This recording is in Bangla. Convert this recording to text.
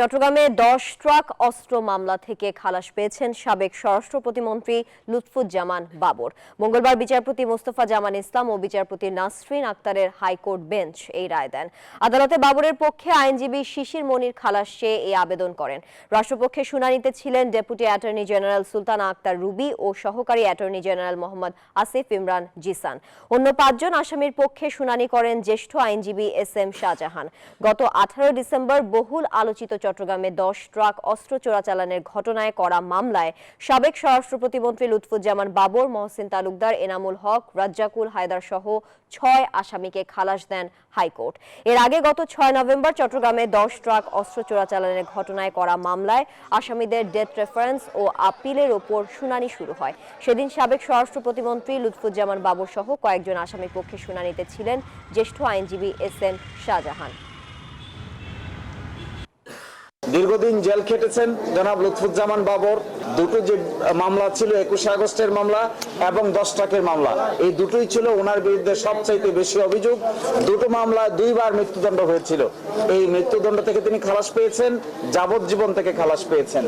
চট্টগ্রামে দশ ট্রাক অস্ত্র মামলা থেকে খালাস পেয়েছেন সাবেক স্বরাষ্ট্র প্রতিমন্ত্রী লুৎফুজ্জামান বাবর। মঙ্গলবার বিচারপতি মোস্তফা জামান ইসলাম ও বিচারপতি নাসরিন আক্তারের হাইকোর্ট বেঞ্চ এই রায় দেন। আদালতে বাবরের পক্ষে আইনজীবী শিশির মনির খালাস চেয়ে এই আবেদন করেন। রাষ্ট্রপক্ষে শুনানিতে ছিলেন deputy attorney general Sultana Akter Ruby ও সহকারী অ্যাটর্নি জেনারেল মোহাম্মদ আসিফ ইমরান জিসান। অন্য পাঁচজন আসামির পক্ষে শুনানি করেন জ্যেষ্ঠ আইনজীবী এস এম শাহজাহান। গত আঠারো ডিসেম্বর বহুল আলোচিত চট্টগ্রামে দশ ট্রাক অস্ত্র চোরাচালানের ঘটনায় করা মামলায় সাবেক স্বরাষ্ট্র প্রতিমন্ত্রী লুৎফুজ্জামান বাবর, মহসিন তালুকদার, এনামুল হক, রাজ্জাকুল হায়দার সহ ছয় আসামিকে খালাস দেন হাইকোর্ট। এর আগে গত ছয় নভেম্বর চট্টগ্রামে দশ ট্রাক অস্ত্র চোরাচালানের ঘটনায় করা মামলায় আসামিদের ডেথ রেফারেন্স ও আপিলের ওপর শুনানি শুরু হয়। সেদিন সাবেক স্বরাষ্ট্র প্রতিমন্ত্রী লুৎফুজ্জামান বাবর সহ কয়েকজন আসামির পক্ষে শুনানিতে ছিলেন জ্যেষ্ঠ আইনজীবী এস এম শাহজাহান। দীর্ঘদিন জেল খেটেছেন জনাব লুৎফুজ্জামান বাবর। দুটো যে মামলা ছিল, একুশে আগস্টের মামলা এবং দশ টাকের মামলা। এই দুটোই ছিল ওনার বিরুদ্ধে সবচাইতে বেশি অভিযোগ। দুটো মামলায় দুইবার মৃত্যুদণ্ড হয়েছিল। এই মৃত্যুদণ্ড থেকে তিনি খালাস পেয়েছেন, যাবজ্জীবন থেকে খালাস পেয়েছেন।